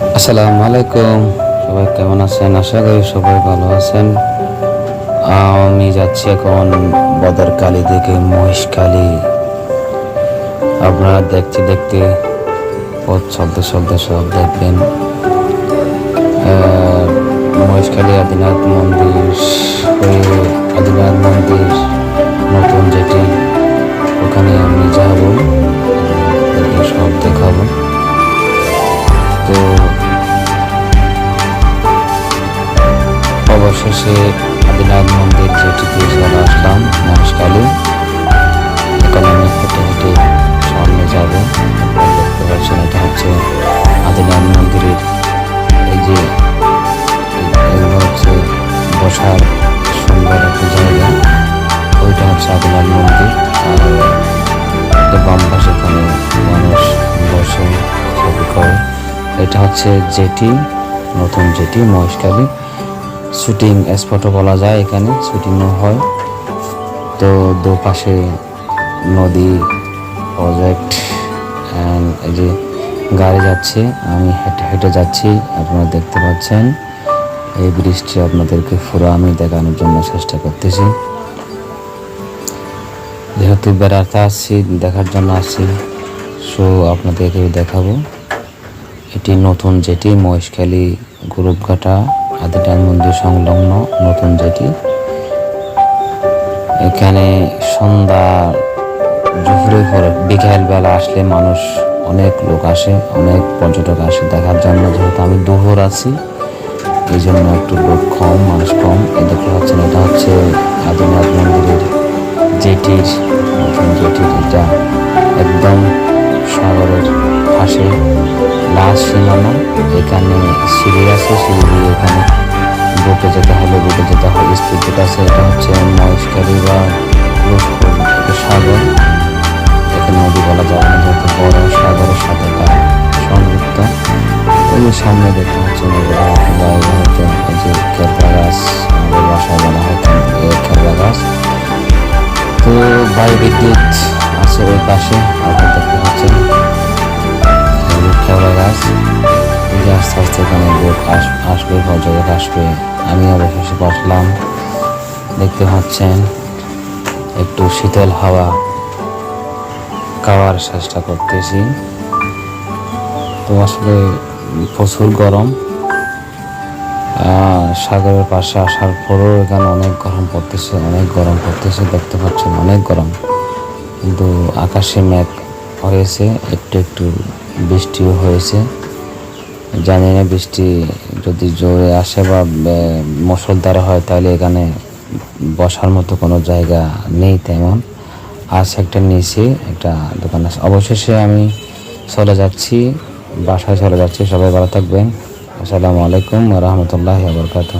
আসসালামু আলাইকুম। সবাই কেমন আছেন? আশা করি সবাই ভালো আছেন। আমি যাচ্ছি এখন বদরকালী থেকে মহিষকালী। আপনারা দেখতে দেখতে পথ চলতে চলতে সব দেখবেন। মহেশখালী আদিনাথ মন্দির হয়ে আদিনাথ মন্দির, নতুন যেটি, ওখানে আমি যাব। সব দেখাবো। তো অবশেষে আদিনাথ মন্দির যেটিতে চলে আসলাম মহেশখালী এখন আমি হেঁটে হেঁটে সামনে যাব। দেখতে পাচ্ছেন এটা হচ্ছে আদিনাথ মন্দিরের এই যে এগুলো হচ্ছে বসার সুন্দর একটা জায়গা। ওইটা হচ্ছে আদিনাথ মন্দির। আর বাম পাশে মানুষ বসে ছবি করে। এটা হচ্ছে জেটি, নতুন জেটি মহেশখালী শুটিং স্পটও বলা যায় এখানে শুটিংও হয়। তো দুপাশে নদী প্রজেক্ট এই যে গাড়ি যাচ্ছে, আমি হেঁটে হেঁটে যাচ্ছি, আপনারা দেখতে পাচ্ছেন। এই ব্রিজটি আপনাদেরকে পুরো আমি দেখানোর জন্য চেষ্টা করতেছি। যেহেতু বেড়াতে আসছি, দেখার জন্য আসছি সো আপনাদেরকে দেখাবো। এটি নতুন যেটি মহেশখালী গ্রুপঘাটা আদিটান মন্দির সংলগ্ন নতুন যেটি। এখানে সন্ধ্যা দুপুরের পরে বিকেল বেলা আসলে মানুষ অনেক লোক আসে, অনেক পর্যটক আসে। দেখার জন্য যেহেতু আমি দুপুর আছি এই জন্য একটু লোক কম, মানুষ কম। এই দেখতে পাচ্ছেন, এটা হচ্ছে আদিনাথ মন্দিরের জেটির, নতুন জেটির এটা একদম সাগরের পাশে। লাস্ট সীমানা এখানে সিঁড়ি আছে, সিঁড়ি এখানে বোটে যেতে হলে বোটে যেতে হয় স্পিড বোট আছে, এটা হচ্ছে মহেশখালী বা সাগর। এখানে নদী বলা যাবে না, যেহেতু বড় সাগরের সাথে সংযুক্ত। ওই সামনে দেখতে হয়তো যে কেরলা গাছ আমাদের বাসায় বলা কেরলা গাছ তো বায়ু বিদ্যুৎ আছে ওই পাশে আপনার দেখতে পাচ্ছেন আস্তে লোক আস- আসবে পর্যটক আসবে আমি অবশেষে বসলাম। দেখতে পাচ্ছেন, একটু শীতল হাওয়া খাওয়ার চেষ্টা করতেছি। তো আসলে প্রচুর গরম। সাগরের পাশে আসার পরেও এখানে অনেক গরম পড়তেছে, অনেক গরম পড়তেছে, দেখতে পাচ্ছেন অনেক গরম। কিন্তু আকাশে মেঘ হয়েছে, একটু একটু বৃষ্টিও হয়েছে। জানি না, বৃষ্টি যদি জোরে আসে বা মুসলধারে হয়, তাহলে এখানে বসার মতো কোনো জায়গা নেই তেমন। আছে একটা নিচে একটা দোকান আছে। অবশেষে আমি চলে যাচ্ছি, বাসায় চলে যাচ্ছি। সবাই ভালো থাকবেন। আসসালামু আলাইকুম রহমতুল্লাহ বরকাত